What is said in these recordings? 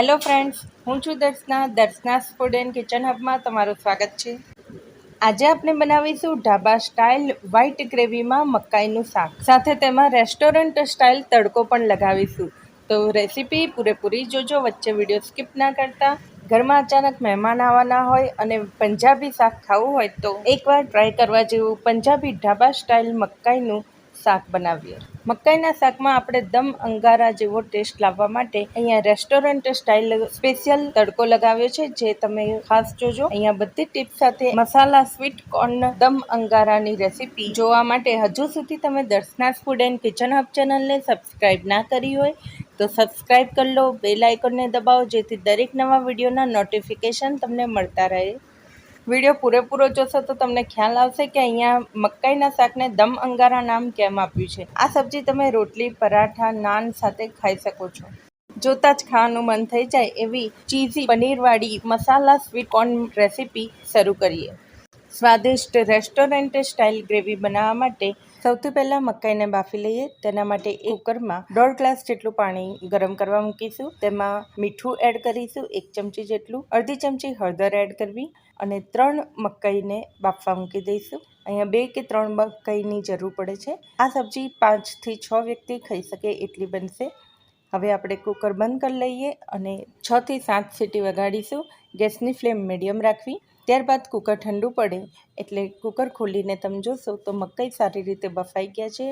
Hello friends હું છું Darshana. Darshana's food and kitchen હબમાં તમારું સ્વાગત છે. આજે આપણે બનાવીશું ઢાબા સ્ટાઇલ વ્હાઇટ ગ્રેવીમાં મકાઈનું શાક. સાથે તેમાં રેસ્ટોરન્ટ સ્ટાઇલ તડકો પણ લગાવીશું. તો રેસીપી પૂરેપૂરી જોજો. વચ્ચે વીડિયો સ્કીપ ના કરતા. ઘરમાં અચાનક મહેમાન આવવાના હોય અને પંજાબી શાક ખાવું હોય તો એકવાર ટ્રાય કરવા જેવું પંજાબી ઢાબા સ્ટાઇલ મકાઈનું શાક બનાવીએ. મકાઈના શાકમાં આપણે દમ અંગારા જેવો ટેસ્ટ લાવવા માટે અહીંયા રેસ્ટોરન્ટ સ્ટાઇલ સ્પેશિયલ તડકો લગાવ્યો છે, જે તમે ખાસ જોજો. અહીંયા બધી ટીપ સાથે મસાલા સ્વીટ કોર્ન દમ અંગારાની રેસીપી જોવા માટે હજુ સુધી તમે Darshana's food and kitchen hub ચેનલને સબસ્ક્રાઇબ ના કરી હોય, તો સબસ્ક્રાઇબ કરી લો. બેલ આઇકોનને દબાવો, જેથી દરેક નવા વિડીયોના નોટિફિકેશન તમને મળતા રહે. વીડિયો પૂરેપૂરો જોશો તો તમને ખ્યાલ આવશે કે અહીંયા મકાઈના શાકને દમ અંગારા નામ કેમ આપ્યું છે? આ સબ્જી તમે રોટલી, પરાઠા, નાન સાથે ખાઈ શકો છો. જોતાં જ ખાવાનું મન થઈ જાય એવી ચીઝી પનીરવાળી મસાલા સ્વીટ કોર્ન રેસીપી શરૂ કરીએ. સ્વાદિષ્ટ રેસ્ટોરન્ટ સ્ટાઇલ ગ્રેવી બનાવવા માટે સૌથી પહેલાં મકાઈને બાફી લઈએ. તેના માટે એક કુકરમાં દોઢ ગ્લાસ જેટલું પાણી ગરમ કરવા મૂકીશું. તેમાં મીઠું એડ કરીશું, એક ચમચી જેટલું. અડધી ચમચી હળદર એડ કરવી અને ત્રણ મકાઈને બાફવા મૂકી દઈશું. અહીંયા બે કે ત્રણ મકાઈની જરૂર પડે છે. આ સબ્જી પાંચથી છ વ્યક્તિ ખાઈ શકે એટલી બનશે. હવે આપણે કુકર બંધ કરી લઈએ અને છથી સાત સીટી વગાડીશું. ગેસની ફ્લેમ મીડિયમ રાખવી. ત્યારબાદ કુકર ઠંડુ પડે એટલે કુકર ખોલીને તમે જોશો તો મકાઈ સારી રીતે બફાઈ ગયા છે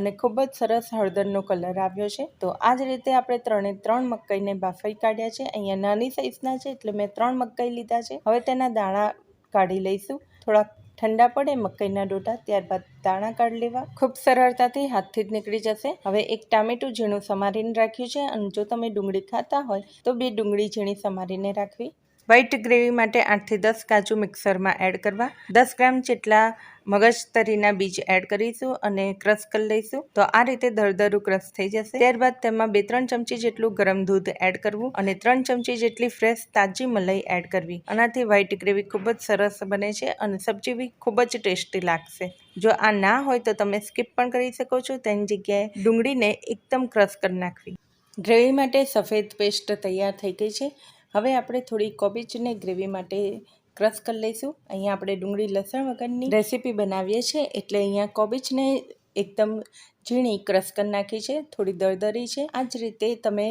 અને ખૂબ જ સરસ હળદરનો કલર આવ્યો છે. તો આ જ રીતે આપણે ત્રણે ત્રણ મકાઈને બફાઈ કાઢ્યા છે. અહીંયા નાની સાઇઝના છે એટલે મેં ત્રણ મકાઈ લીધા છે. હવે તેના દાણા કાઢી લઈશું. થોડાક ઠંડા પડે મકાઈના ડોટા, ત્યારબાદ દાણા કાઢી લેવા. ખૂબ સરળતાથી હાથથી જ નીકળી જશે. હવે એક ટામેટું ઝીણું સમારીને રાખ્યું છે અને જો તમે ડુંગળી ખાતા હોય તો બે ડુંગળી ઝીણી સમારીને રાખવી. વ્હાઈટ ગ્રેવી માટે આઠથી દસ કાજુ મિક્સરમાં એડ કરવા. દસ ગ્રામ જેટલા મગજતરીના બીજ એડ કરીશું અને ક્રશ કરી લઈશું. તો આ રીતે દરદરું ક્રશ થઈ જશે. ત્યારબાદ તેમાં બે ત્રણ ચમચી જેટલું ગરમ દૂધ એડ કરવું અને ત્રણ ચમચી જેટલી ફ્રેશ તાજી મલાઈ એડ કરવી. આનાથી વ્હાઈટ ગ્રેવી ખૂબ જ સરસ બને છે અને સબ્જી બી ખૂબ જ ટેસ્ટી લાગશે. જો આ ના હોય તો તમે સ્કીપ પણ કરી શકો છો. તેની જગ્યાએ ડુંગળીને એકદમ ક્રશ કરી નાખવી. ગ્રેવી માટે સફેદ પેસ્ટ તૈયાર થઈ ગઈ છે. હવે આપણે થોડી કોબીજને ગ્રેવી માટે ક્રશ કરી લઈશું. અહીંયા આપણે ડુંગળી, લસણ વગરની રેસીપી બનાવીએ છીએ. એટલે અહીંયા કોબીજને એકદમ ઝીણી ક્રશ કરી નાખી છે. થોડી દરદરી છે. આ જ રીતે તમે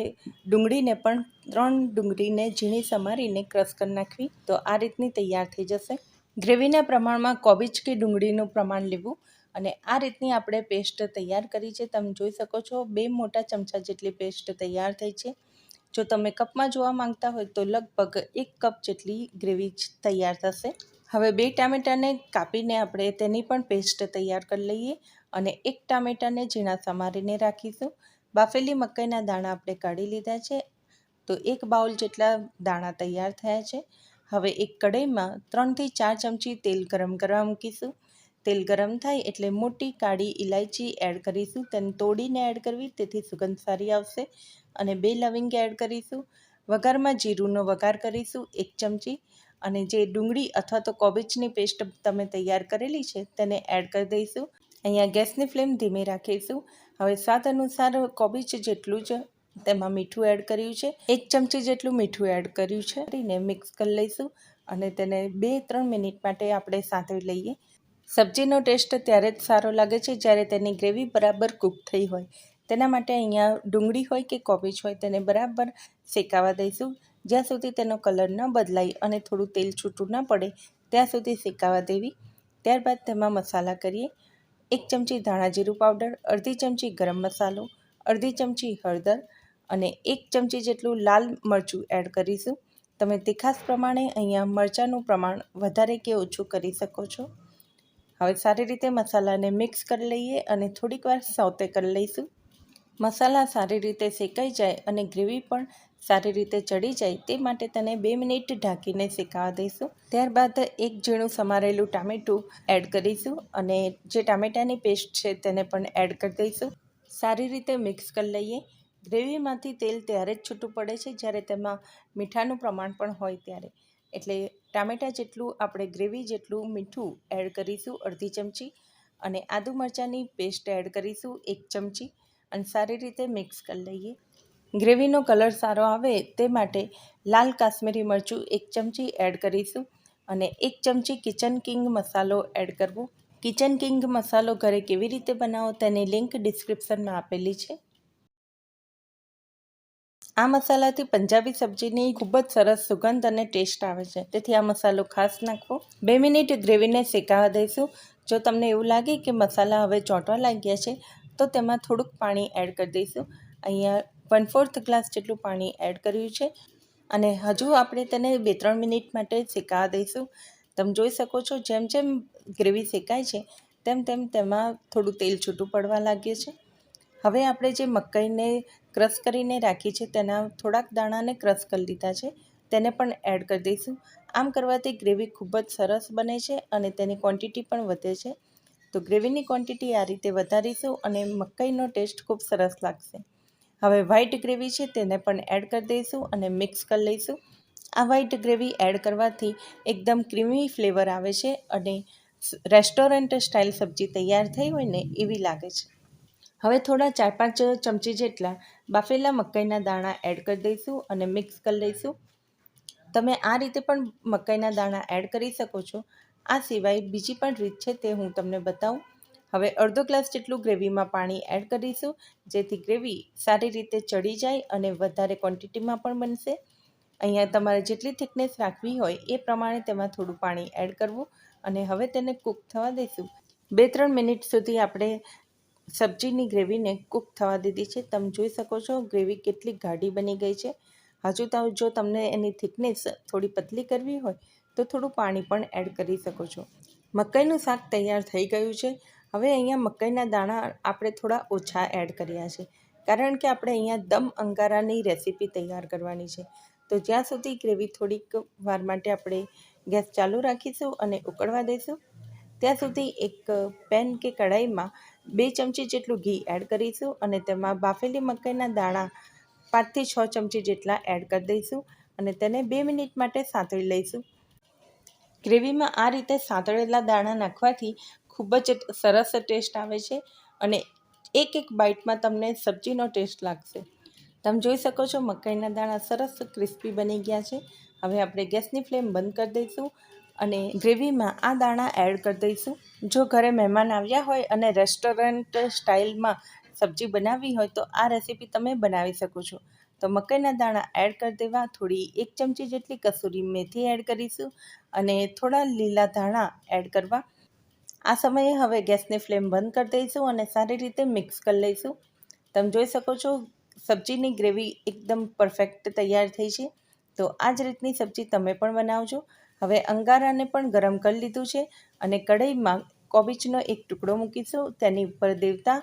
ડુંગળીને પણ ત્રણ ડુંગળીને ઝીણી સમારીને ક્રશ કરી નાખવી તો આ રીતની તૈયાર થઈ જશે. ગ્રેવીના પ્રમાણમાં કોબીજ કે ડુંગળીનું પ્રમાણ લેવું અને આ રીતની આપણે પેસ્ટ તૈયાર કરી છે. તમે જોઈ શકો છો, બે મોટા ચમચા જેટલી પેસ્ટ તૈયાર થઈ છે. જો તમે કપમાં જોવા માંગતા હોય તો લગભગ એક કપ જેટલી ગ્રેવી તૈયાર થશે. હવે બે ટામેટાને કાપીને આપણે તેની પણ પેસ્ટ તૈયાર કરી લઈએ અને એક ટામેટાને ઝીણા સમારીને રાખીશું. બાફેલી મકાઈના દાણા આપણે કાઢી લીધા છે. તો એક બાઉલ જેટલા દાણા તૈયાર થયા છે. હવે એક કઢાઈમાં ત્રણથી ચાર ચમચી તેલ ગરમ કરવા મૂકીશું. તેલ ગરમ થાય એટલે મોટી કાળી ઇલાયચી એડ કરીશું. તેને તોડીને એડ કરવી, તેથી સુગંધ સારી આવશે. અને બે લવિંગ એડ કરીશું. વઘારમાં જીરુંનો વઘાર કરીશું, એક ચમચી. અને જે ડુંગળી અથવા તો કોબીજની પેસ્ટ તમે તૈયાર કરેલી છે, તેને એડ કરી દઈશું. અહીંયા ગેસની ફ્લેમ ધીમી રાખીશું. હવે સ્વાદ અનુસાર કોબીજ જેટલું જ તેમાં મીઠું એડ કર્યું છે. એક ચમચી જેટલું મીઠું એડ કર્યું છે. કરીને મિક્સ કરી લઈશું અને તેને બે ત્રણ મિનિટ માટે આપણે સાંતળી લઈએ. સબ્જીનો ટેસ્ટ ત્યારે જ સારો લાગે છે, જ્યારે તેની ગ્રેવી બરાબર કૂક થઈ હોય. તેના માટે અહીંયા ડુંગળી હોય કે કોબીજ હોય તેને બરાબર શેકાવા દઈશું. જ્યાં સુધી તેનો કલર ન બદલાય અને થોડું તેલ છૂટું ન પડે, ત્યાં સુધી શેકાવા દેવી. ત્યારબાદ તેમાં મસાલા કરીએ. એક ચમચી ધાણા જીરું પાવડર, અડધી ચમચી ગરમ મસાલો, અડધી ચમચી હળદર અને એક ચમચી જેટલું લાલ મરચું એડ કરીશું. તમે તીખાસ પ્રમાણે અહીંયા મરચાંનું પ્રમાણ વધારે કે ઓછું કરી શકો છો. હવે સારી રીતે મસાલાને મિક્સ કરી લઈએ અને થોડીક વાર સૌતે કરી લઈશું. મસાલા સારી રીતે શેકાઈ જાય અને ગ્રેવી પણ સારી રીતે ચડી જાય તે માટે તેને બે મિનિટ ઢાંકીને શેકાવા દઈશું. ત્યારબાદ એક ઝીણું સમારેલું ટામેટું એડ કરીશું અને જે ટામેટાની પેસ્ટ છે તેને પણ એડ કરી દઈશું. સારી રીતે મિક્સ કરી લઈએ. ગ્રેવીમાંથી તેલ ત્યારે જ છૂટું પડે છે જ્યારે તેમાં મીઠાનું પ્રમાણ પણ હોય ત્યારે. એટલે ટામેટાં જેટલું આપણે ગ્રેવી જેટલું મીઠું એડ કરીશું અડધી ચમચી અને આદુ મરચાંની પેસ્ટ એડ કરીશું એક ચમચી. અને સારી રીતે મિક્સ કરી લઈએ. ગ્રેવીનો કલર સારો આવે તે માટે લાલ કાશ્મીરી મરચું એક ચમચી એડ કરીશું અને એક ચમચી કિચન કિંગ મસાલો એડ કરવો. કિચન કિંગ મસાલો ઘરે કેવી રીતે બનાવો તેની લિંક ડિસ્ક્રિપ્શનમાં આપેલી છે. આ મસાલાથી પંજાબી સબ્જીની ખૂબ જ સરસ સુગંધ અને ટેસ્ટ આવે છે. તેથી આ મસાલો ખાસ નાખવો. બે મિનિટ ગ્રેવીને શેકાવા દઈશું. જો તમને એવું લાગે કે મસાલા હવે ચોંટવા લાગ્યા છે તો તેમાં થોડુંક પાણી એડ કરી દઈશું. અહીંયા વન ફોર્થ ગ્લાસ જેટલું પાણી એડ કર્યું છે. અને હજુ આપણે તેને બે ત્રણ મિનિટ માટે શેકાવા દઈશું. તમે જોઈ શકો છો, જેમ જેમ ગ્રેવી શેકાય છે, તેમ તેમ તેમાં થોડું તેલ છૂટું પડવા લાગે છે. હવે આપણે જે મકાઈને ક્રશ કરીને રાખી છે, તેના થોડાક દાણાને ક્રશ કરી લીધા છે. તેને પણ એડ કરી દઈશું. આમ કરવાથી ગ્રેવી ખૂબ જ સરસ બને છે અને તેની ક્વોન્ટિટી પણ વધે છે. તો ગ્રેવીની ક્વોન્ટિટી આ રીતે વધારીશું અને મકાઈનો ટેસ્ટ ખૂબ સરસ લાગશે. હવે વ્હાઇટ ગ્રેવી છે તેને પણ એડ કરી દઈશું અને મિક્સ કરી લઈશું. આ વ્હાઇટ ગ્રેવી એડ કરવાથી એકદમ ક્રીમી ફ્લેવર આવે છે અને રેસ્ટોરન્ટ સ્ટાઇલ સબ્જી તૈયાર થઈ હોય ને એવી લાગે છે. હવે થોડા ચાર પાંચ ચમચી જેટલા બાફેલા મકાઈના દાણા એડ કરી દઈશું અને મિક્સ કરી લઈશું. તમે આ રીતે પણ મકાઈના દાણા એડ કરી શકો છો. આ સિવાય બીજી પણ રીત છે તે હું તમને બતાવું. હવે અડધો ગ્લાસ જેટલું ગ્રેવીમાં પાણી એડ કરીશું, જેથી ગ્રેવી સારી રીતે ચડી જાય અને વધારે ક્વોન્ટિટીમાં પણ બનશે. અહીંયા તમારે જેટલી થિકનેસ રાખવી હોય એ પ્રમાણે તેમાં થોડું પાણી એડ કરવું અને હવે તેને કૂક થવા દઈશું. બે ત્રણ મિનિટ સુધી આપણે સબ્જીની ગ્રેવીને કૂક થવા દીધી છે. તમે જોઈ શકો છો ગ્રેવી કેટલી ગાઢી બની ગઈ છે. હજુ તો જો તમને એની થિકનેસ થોડી પતલી કરવી હોય તો થોડું પાણી પણ એડ કરી શકો છો. મકાઈનું શાક તૈયાર થઈ ગયું છે. હવે અહીંયા મકાઈના દાણા આપણે થોડા ઓછા એડ કર્યા છે. કારણ કે આપણે અહીંયા દમ અંગારાની રેસીપી તૈયાર કરવાની છે. તો જ્યાં સુધી ગ્રેવી થોડીક વાર માટે આપણે ગેસ ચાલુ રાખીશું અને ઉકળવા દઈશું, ત્યાં સુધી એક પેન કે કઢાઈમાં બે ચમચી જેટલું ઘી એડ કરીશું અને તેમાં બાફેલી મકાઈના દાણા પાંચથી છ ચમચી જેટલા એડ કરી દઈશું અને તેને બે મિનિટ માટે સાંતળી લઈશું. ગ્રેવીમાં આ રીતે સાંતળેલા દાણા નાખવાથી ખૂબ જ સરસ ટેસ્ટ આવે છે અને એક એક બાઇટમાં તમને સબ્જીનો ટેસ્ટ લાગશે. તમે જોઈ શકો છો મકાઈના દાણા સરસ ક્રિસ્પી બની ગયા છે. હવે આપણે ગેસની ફ્લેમ બંધ કરી દઈશું અને ગ્રેવીમાં આ દાણા એડ કરી દઈશું. જો ઘરે મહેમાન આવ્યા હોય અને રેસ્ટોરન્ટ સ્ટાઇલમાં સબ્જી બનાવવી હોય તો આ રેસીપી તમે બનાવી શકો છો. તો મકાઈના દાણા એડ કરી દેવા, થોડી એક ચમચી જેટલી કસૂરી મેથી એડ કરીશું અને થોડા લીલા ધાણા એડ કરવા. આ સમયે હવે ગેસની ફ્લેમ બંધ કરી દઈશું અને સારી રીતે મિક્સ કરી લઈશું. તમે જોઈ શકો છો, સબ્જીની ગ્રેવી એકદમ પરફેક્ટ તૈયાર થઈ છે. તો આ જ રીતની સબ્જી તમે પણ બનાવજો. હવે અંગારાને પણ ગરમ કરી લીધું છે અને કઢાઈમાં કોબીજનો એક ટુકડો મૂકીશું. તેની ઉપર દેવતા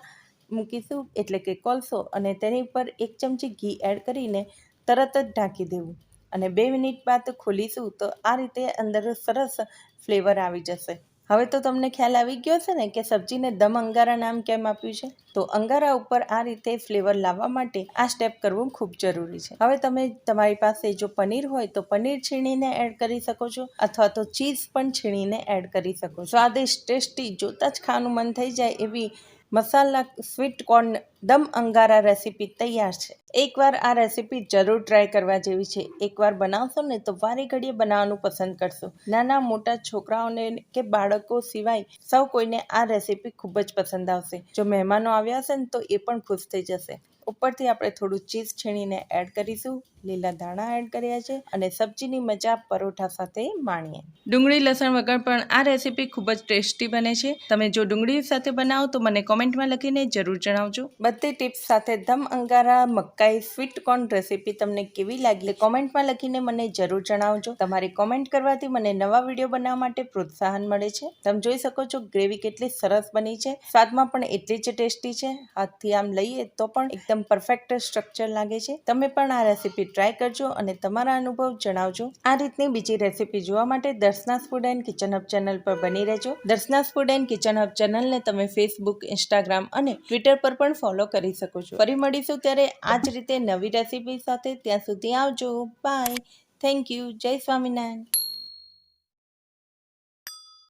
મૂકીશું એટલે કે કોલસો અને તેની ઉપર એક ચમચી ઘી એડ કરીને તરત જ ઢાંકી દેવું. અને બે મિનિટ બાદ ખોલીશું તો આ રીતે અંદર સરસ ફ્લેવર આવી જશે. હવે તો તમને ખ્યાલ આવી ગયો છે ને કે સબ્જીને દમ અંગારા નામ કેમ આપ્યું છે? તો અંગારા ઉપર આ રીતે ફ્લેવર લાવવા માટે આ સ્ટેપ કરવું ખૂબ જરૂરી છે. હવે તમે તમારી પાસે જો પનીર હોય તો પનીર છીણીને એડ કરી શકો છો અથવા તો ચીઝ પણ છીણીને એડ કરી શકો સ્વાદિષ્ટ, ટેસ્ટી, જોતાં જ ખાવાનું મન થઈ જાય એવી મસાલા સ્વીટ કોર્ન દમ અંગારા રેસીપી તૈયાર છે. એકવાર આ રેસીપી જરૂર ટ્રાય કરવા જેવી છે. એકવાર બનાવશો ને તો વારે ઘડીએ બનાવવાનું પસંદ કરશો. નાના મોટા છોકરાઓને કે બાળકો સિવાય સૌ કોઈને આ રેસીપી ખૂબ જ પસંદ આવશે. જો મહેમાનો આવ્યા હશે ને તો એ પણ ખુશ થઈ જશે. ઉપરથી આપણે થોડું ચીઝ છીણીને એડ કરીશું. લીલા ધાણા એડ કર્યા છે અને સબ્જીની મજા પરોઠા સાથે માણીએ. ડુંગળી લસણ વગર પણ આ રેસીપી ખૂબ જ ટેસ્ટી બને છે. તમે જો ડુંગળી સાથે બનાવો તો મને કોમેન્ટમાં લખીને જરૂર જણાવજો. બધી ટિપ્સ સાથે ધમ અંગારા મકાઈ સ્વીટ કોર્ન રેસીપી તમને કેવી લાગી કોમેન્ટમાં લખીને મને જરૂર જણાવજો. તમારી કોમેન્ટ કરવાથી મને નવા વીડિયો બનાવવા માટે પ્રોત્સાહન મળે છે. તમે જોઈ શકો છો ગ્રેવી કેટલી સરસ બની છે. સ્વાદમાં પણ એટલી જ ટેસ્ટી છે. હાથથી આમ લઈએ તો પણ એકદમ એકદમ પરફેક્ટ સ્ટ્રક્ચર લાગે છે. તમે પણ આ રેસીપી ટ્રાય કરજો અને તમારા અનુભવ જણાવજો. આ રીતની બીજી રેસીપી જોવા માટે Darshana food and kitchen hub channel પર બની રહેજો. Darshana food and kitchen hub ચેનલને તમે ફેસબુક, ઇન્સ્ટાગ્રામ અને ટ્વિટર પર પણ ફોલો કરી શકો છો. ફરી મળીશું ત્યારે આ જ રીતે નવી રેસીપી સાથે. ત્યાં સુધી આવજો. બાય. Thank you. જય સ્વામિનારાયણ.